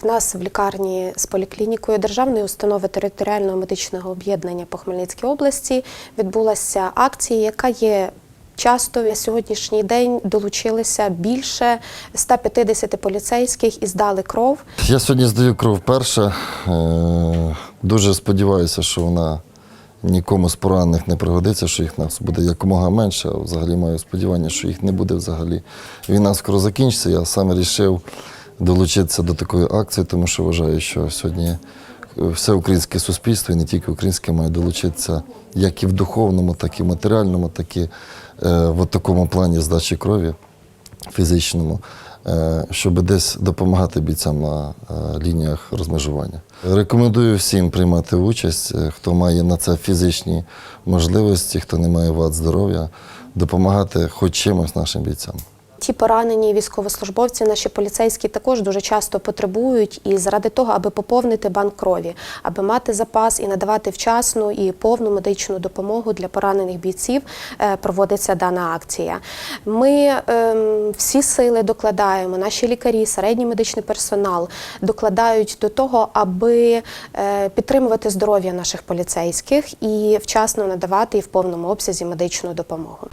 В нас в лікарні з поліклінікою Державної установи територіального медичного об'єднання по Хмельницькій області відбулася акція, яка є. Часто на сьогоднішній день долучилися більше 150 поліцейських і здали кров. Я сьогодні здаю кров вперше. Е, Дуже сподіваюся, що вона нікому з поранених не пригодиться, що їх нас буде якомога менше. Взагалі маю сподівання, що їх не буде взагалі. Війна скоро закінчиться. Я саме вирішив долучитися до такої акції, тому що вважаю, що сьогодні все українське суспільство і не тільки українське має долучитися як і в духовному, так і в матеріальному, так і е, в такому плані здачі крові фізичному, е, щоб десь допомагати бійцям на е, лініях розмежування. Рекомендую всім приймати участь, е, хто має на це фізичні можливості, хто не має вад здоров'я, допомагати хоч чимось нашим бійцям. Ті поранені військовослужбовці, наші поліцейські також дуже часто потребують і заради того, аби поповнити банк крові, аби мати запас і надавати вчасну і повну медичну допомогу для поранених бійців, е, проводиться дана акція. Ми ем, всі сили докладаємо, наші лікарі, середній медичний персонал докладають до того, аби е, підтримувати здоров'я наших поліцейських і вчасно надавати і в повному обсязі медичну допомогу.